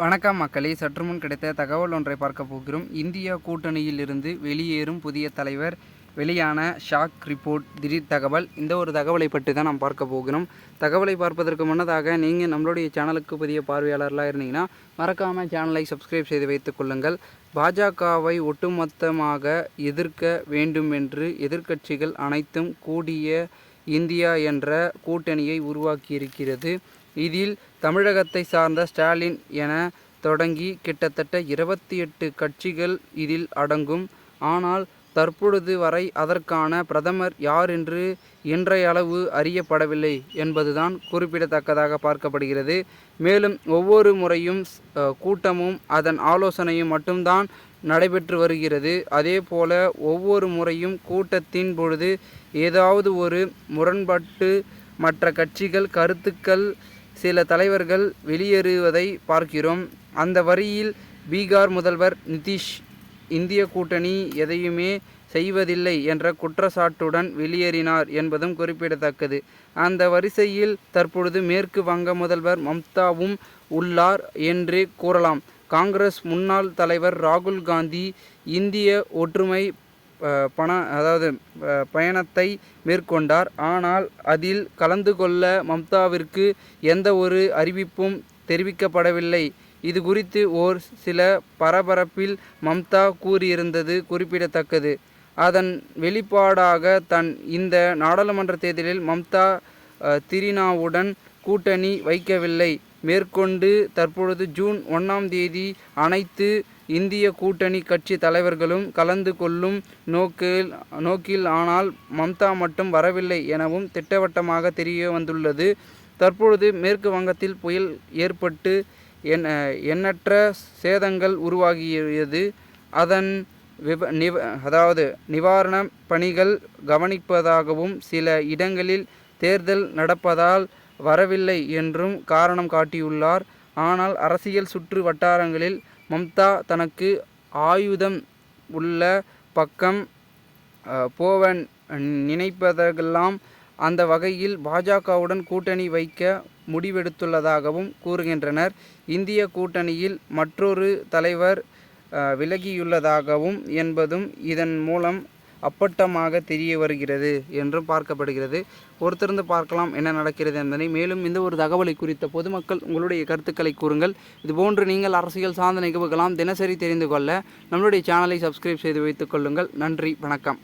வணக்கம் மக்களே. சற்று முன் கிடைத்த தகவல் ஒன்றை பார்க்க போகிறோம். இந்தியா கூட்டணியில் இருந்து வெளியேறும் புதிய தலைவர் வெளியான ஷாக் ரிப்போர்ட் திடீர் தகவல். இந்த ஒரு தகவலை பற்றி தான் நாம் பார்க்க போகிறோம். தகவலை பார்ப்பதற்கு முன்னதாக நீங்கள் நம்மளுடைய சேனலுக்கு புதிய பார்வையாளர்களாக இருந்தீங்கன்னா மறக்காமல் சேனலை சப்ஸ்கிரைப் செய்து வைத்துக் கொள்ளுங்கள். பாஜகவை ஒட்டுமொத்தமாக எதிர்க்க வேண்டும் என்று எதிர்க்கட்சிகள் அனைத்தும் கூடிய இந்தியா என்ற கூட்டணியை உருவாக்கியிருக்கிறது. இதில் தமிழகத்தை சார்ந்த ஸ்டாலின் என தொடங்கி கிட்டத்தட்ட இருபத்தி எட்டு கட்சிகள் இதில் அடங்கும். ஆனால் தற்பொழுது வரை அதற்கான பிரதமர் யார் என்று இன்றைய அளவு அறியப்படவில்லை என்பதுதான் குறிப்பிடத்தக்கதாக பார்க்கப்படுகிறது. மேலும் ஒவ்வொரு முறையும் கூட்டமும் அதன் ஆலோசனையும் மட்டும்தான் நடைபெற்று வருகிறது. அதே போல ஒவ்வொரு முறையும் கூட்டத்தின் பொழுது ஏதாவது ஒரு முரண்பட்டு மற்ற கட்சிகள் கருத்துக்கள் சில தலைவர்கள் வெளியேறுவதை பார்க்கிறோம். அந்த வரியில் பீகார் முதல்வர் நிதிஷ் இந்திய கூட்டணி எதையுமே செய்வதில்லை என்ற குற்றச்சாட்டுடன் வெளியேறினார் என்பதும் குறிப்பிடத்தக்கது. அந்த வரிசையில் தற்பொழுது மேற்கு வங்க முதல்வர் மம்தாவும் உள்ளார் என்று கூறலாம். காங்கிரஸ் முன்னாள் தலைவர் ராகுல் காந்தி இந்திய ஒற்றுமை பண அதாவது பயணத்தை மேற்கொண்டார். ஆனால் அதில் கலந்து கொள்ள மம்தாவிற்கு எந்த ஒரு அறிவிப்பும் தெரிவிக்கப்படவில்லை. இது குறித்து ஓர் சில பரபரப்பில் மம்தா கூறியிருந்தது குறிப்பிடத்தக்கது. அதன் வெளிப்பாடாக தன் இந்த நாடாளுமன்ற தேர்தலில் மம்தா திரினாவுடன் கூட்டணி வைக்கவில்லை. மேற்கொண்டு தற்பொழுது ஜூன் ஒன்றாம் தேதி அனைத்து இந்திய கூட்டணி கட்சி தலைவர்களும் கலந்து கொள்ளும் நோக்கில் நோக்கில் ஆனால் மம்தா மட்டும் வரவில்லை எனவும் திட்டவட்டமாக தெரிய வந்துள்ளது. தற்பொழுது மேற்கு வங்கத்தில் புயல் ஏற்பட்டு எண் எண்ணற்ற சேதங்கள் உருவாகியது. அதன் விப நிவ அதாவது நிவாரண பணிகள் கவனிப்பதாகவும் சில இடங்களில் தேர்தல் நடப்பதால் வரவில்லை என்றும் காரணம் காட்டியுள்ளார். ஆனால் அரசியல் சுற்று வட்டாரங்களில் மம்தா தனக்கு ஆயுதம் உள்ள பக்கம் போவன் போவ நினைப்பதெல்லாம் அந்த வகையில் பாஜகவுடன் கூட்டணி வைக்க முடிவெடுத்துள்ளதாகவும் கூறுகின்றனர். இந்திய கூட்டணியில் மற்றொரு தலைவர் விலகியுள்ளதாகவும் என்பதும் இதன் மூலம் அப்பட்டமாக தெரிய வருகிறது என்றும் பார்க்கப்படுகிறது. பொறுத்திருந்து பார்க்கலாம் என்ன நடக்கிறது என்பதை. மேலும் இந்த ஒரு தகவலை குறித்த பொதுமக்கள் உங்களுடைய கருத்துக்களை கூறுங்கள். இதுபோன்று நீங்கள் அரசியல் சார்ந்த நிகழ்வுகளாம் தினசரி தெரிந்து கொள்ள நம்மளுடைய சேனலை சப்ஸ்கிரைப் செய்து வைத்துக் கொள்ளுங்கள். நன்றி வணக்கம்.